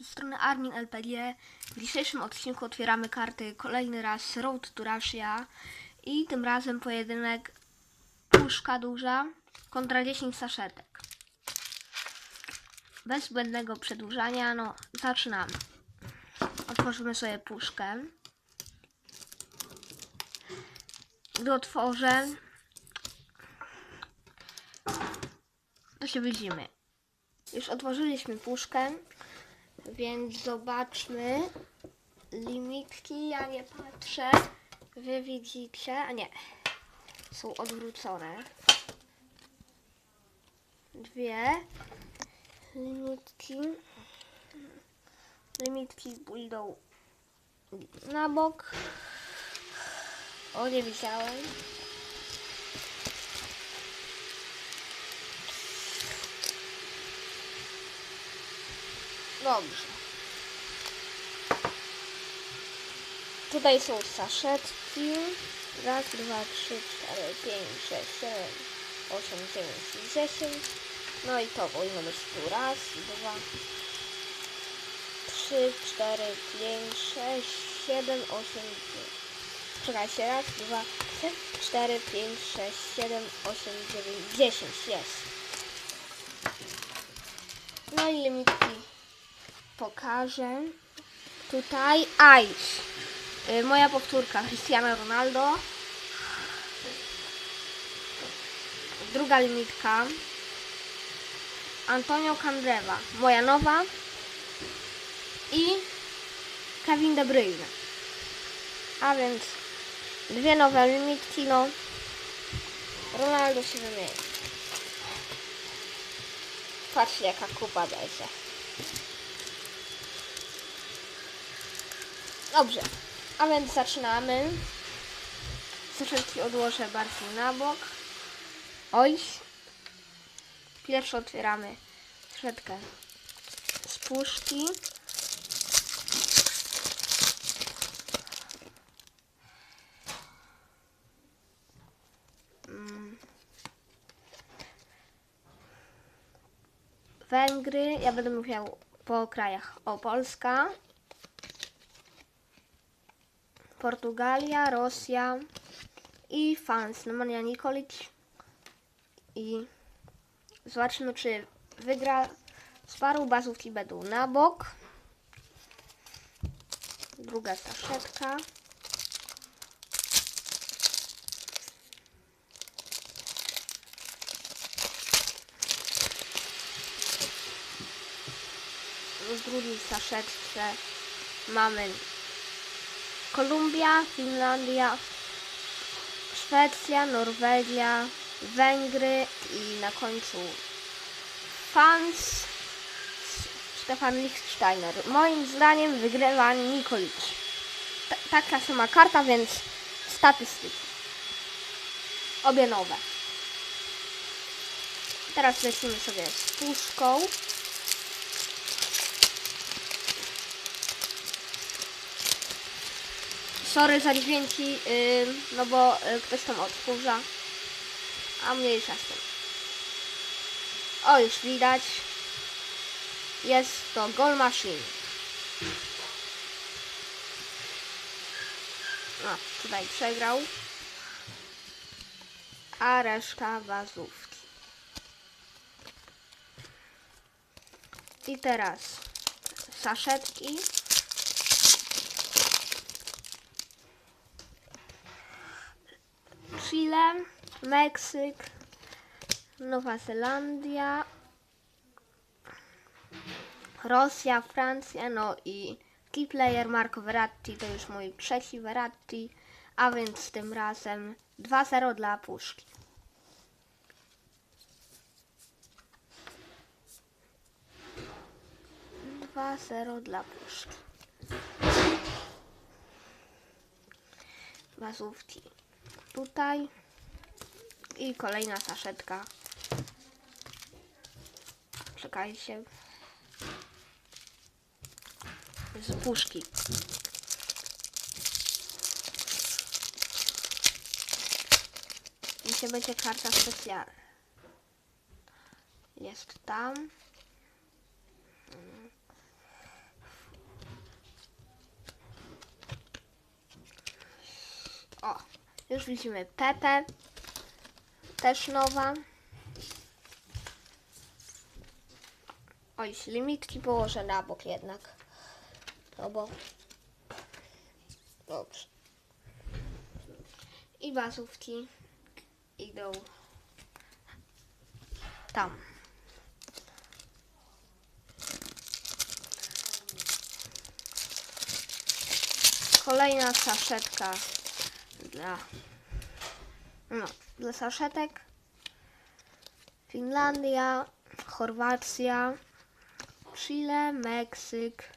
z strony Armin LPG. W dzisiejszym odcinku otwieramy karty kolejny raz Road to Russia i tym razem pojedynek puszka duża kontra 10 saszetek. Bez zbędnego przedłużania, no zaczynamy. Otworzymy sobie puszkę. Gdy otworzę, to się widzimy. Już otworzyliśmy puszkę, więc zobaczmy limitki. Ja nie patrzę. Wy widzicie, a nie, są odwrócone. Dwie limitki. Limitki pójdą na bok. O, nie widziałem. Dobrze. Tutaj są saszetki. Raz, dwa, trzy, cztery, pięć, sześć, siedem, osiem, dziewięć dziesięć. No i to powinno być tu. Raz, dwa, trzy, cztery, pięć, sześć, siedem, osiem, dziewięć. Czekajcie, raz, dwa, trzy, cztery, pięć, sześć, siedem, osiem, dziewięć, dziesięć. Jest. No i limitki pokażę. Tutaj Ice. Y, Moja powtórka Cristiano Ronaldo. Druga limitka. Antonio Candreva. Moja nowa. I Kevin De Bruyne. A więc dwie nowe limitki, no. Ronaldo się wymieni. Patrzcie jaka kupa będzie. Dobrze, a więc zaczynamy. Saszetki odłożę bardziej na bok. Oj. Pierwszy otwieramy saszetkę z puszki. Mm. Węgry, ja będę mówił po krajach. O, Polska, Portugalia, Rosja i Fans, Nemanja Nikolic. I zobaczymy, czy wygra z paru bazówki będą na bok. Druga saszetka. W drugiej saszetce mamy Kolumbia, Finlandia, Szwecja, Norwegia, Węgry i na końcu Fans Stefan Lichtsteiner. Moim zdaniem wygrywa Nikolic. Ta- Taka sama karta, więc statystyki. Obie nowe. Teraz lecimy sobie z puszką. Sorry za dźwięki, yy, no bo yy, ktoś tam odkurza. A mniejsza z tym. O, już widać. Jest to Goal Machine. No, tutaj przegrał. A reszta bazówki. I teraz saszetki. Chile, Meksyk, Nowa Zelandia, Rosja, Francja, no i key player Marco Verratti to już mój trzeci Verratti, a więc tym razem 2-0 dla puszki. Dwa zero dla puszki. Bazówki tutaj. I kolejna saszetka. Czekajcie z puszki. I się będzie karta specjalna. Jest tam. O. Już widzimy Pepe. Też nowa. Oj, limitki położę na bok jednak. No bo... Dobrze. I bazówki idą tam. Kolejna saszetka dla no, dla saszetek. Finlandia, Chorwacja, Chile, Meksyk,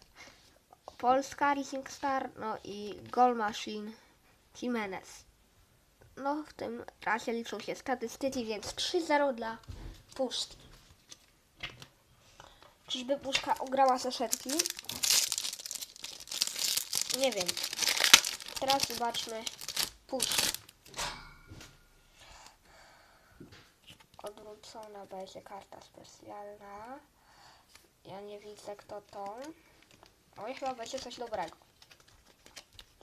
Polska, Rising Star, no i Goal Machine Jimenez. No, w tym razie liczą się statystyki, więc 3-0 dla Puszki. Czyżby Puszka ograła saszetki? Nie wiem. Teraz zobaczmy Puszkę. Odwrócona będzie karta specjalna. Ja nie widzę kto to. Oj, chyba będzie coś dobrego.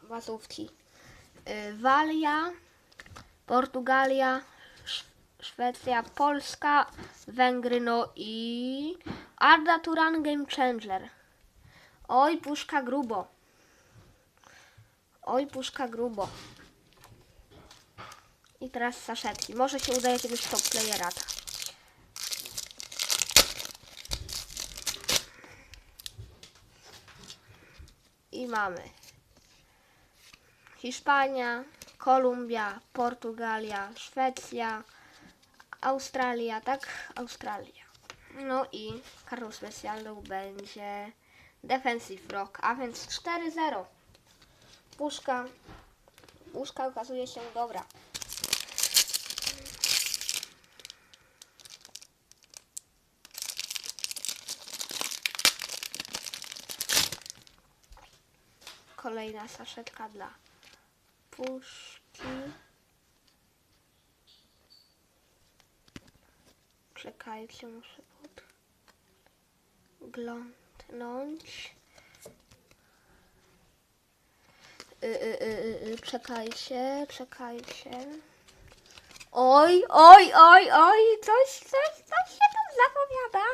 Bazówki. Y, Walia, Portugalia, Sz- Szwecja, Polska, Węgry, no i Arda Turan Game Changer. Oj, puszka grubo. Oj, puszka grubo. I teraz saszetki. Może się uda jakiegoś top playera. I mamy Hiszpania, Kolumbia, Portugalia, Szwecja, Australia, tak? Australia. No i kartą specjalną będzie Defensive Rock, a więc 4-0. Puszka, puszka okazuje się dobra. Kolejna saszetka dla puszki. Czekajcie, muszę podglądnąć. Y, y, y, y, y, czekajcie, czekajcie. Oj, oj, oj, oj, coś, coś, coś się tam zapowiada.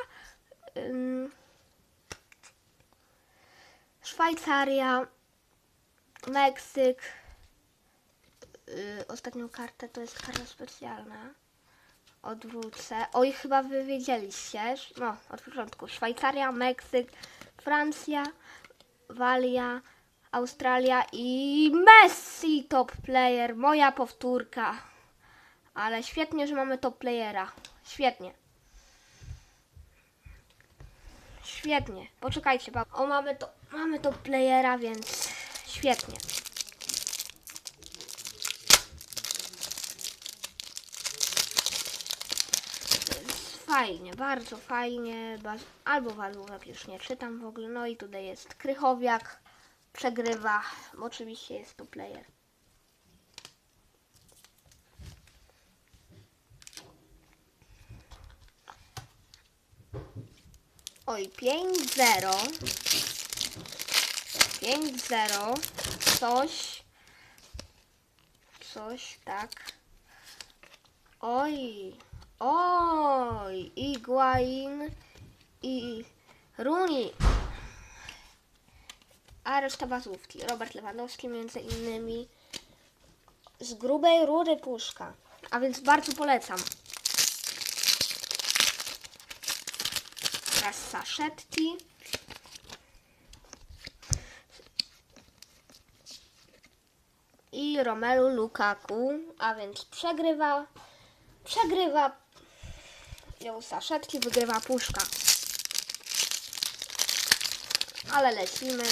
Szwajcaria, Meksyk. Yy, ostatnią kartę to jest karta specjalna. Odwrócę. Oj, chyba wy wiedzieliście. No, od początku. Szwajcaria, Meksyk, Francja, Walia, Australia i Messi top player. Moja powtórka. Ale świetnie, że mamy top playera. Świetnie. Świetnie. Poczekajcie, o mamy to, mamy to playera, więc świetnie. Fajnie, bardzo fajnie. Albo walówek już nie czytam w ogóle. No i tutaj jest Krychowiak. Przegrywa. Oczywiście jest to player. Oj, 5-0. 5-0. Coś. Coś, tak. Oj. Oj. Iguain i Runi. A reszta bazówki. Robert Lewandowski między innymi. Z grubej rury puszka. A więc bardzo polecam. Teraz saszetki. I Romelu Lukaku, a więc przegrywa, przegrywa ją saszetki, wygrywa puszka. Ale lecimy.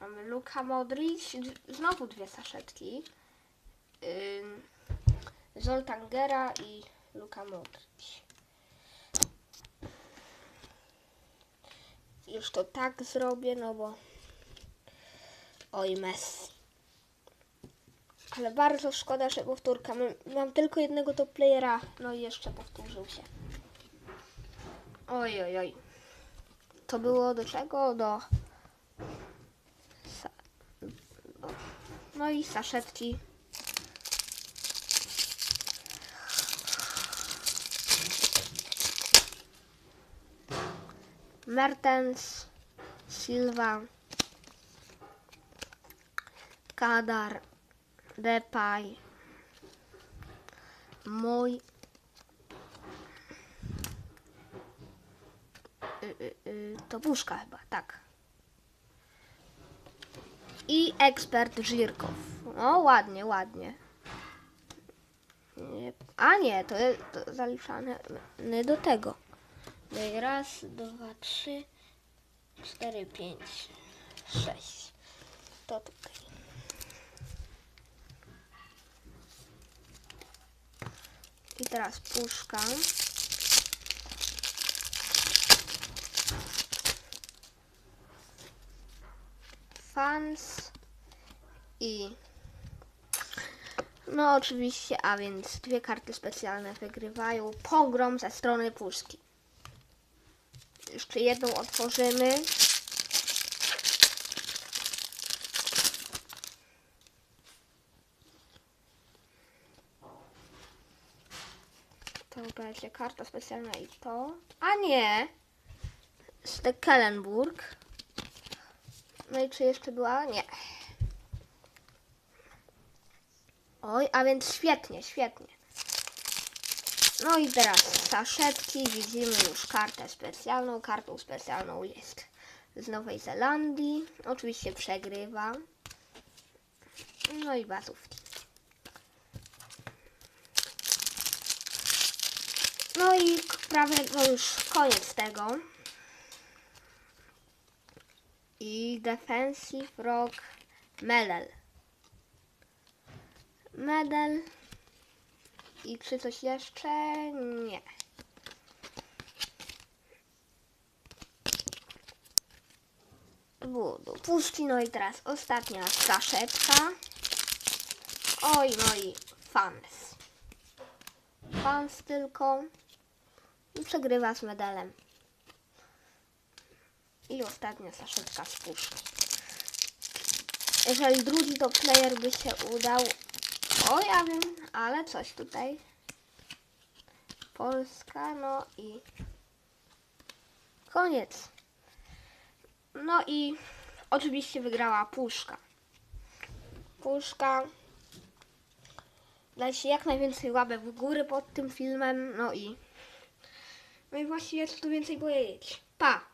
Mamy Luka Modric, znowu dwie saszetki. Ym, Zoltan Gera i Luka Modric. Już to tak zrobię, no bo... Oj, Messi. Ale bardzo szkoda, że powtórka. Mam, mam tylko jednego top playera, no i jeszcze powtórzył się. Oj, oj, oj. To było do czego? Do... Sa... No i saszetki. Mertens, Silva, Kadar, Depay, mój. Y, y, y, to puszka chyba, tak. I ekspert Żirkow. O, ładnie, ładnie. Nie, a nie, to jest zaliczane do tego. Raz, dwa, trzy, cztery, pięć, sześć. To tutaj. I teraz puszka. Fans i no oczywiście, a więc dwie karty specjalne wygrywają pogrom ze strony puszki. Jeszcze jedną otworzymy. To będzie karta specjalna i to. A nie! Stekelenburg. No i czy jeszcze była? Nie. Oj, a więc świetnie, świetnie. No i teraz saszetki. Widzimy już kartę specjalną. Kartą specjalną jest z Nowej Zelandii. Oczywiście przegrywa. No i bazówki. No i prawie to już koniec tego. I Defensive Rock Medal. Medal. I czy coś jeszcze? Nie. Budu. Puszki, no i teraz ostatnia saszetka. Oj, no i fans. Fans tylko. I przegrywa z medalem. I ostatnia saszetka z puszki. Jeżeli drugi to player by się udał, o ja wiem, ale coś tutaj. Polska, no i koniec. No i oczywiście wygrała Puszka. Puszka. Dajcie jak najwięcej łapek w górę pod tym filmem. No i. No i właściwie co tu więcej powiedzieć. Pa!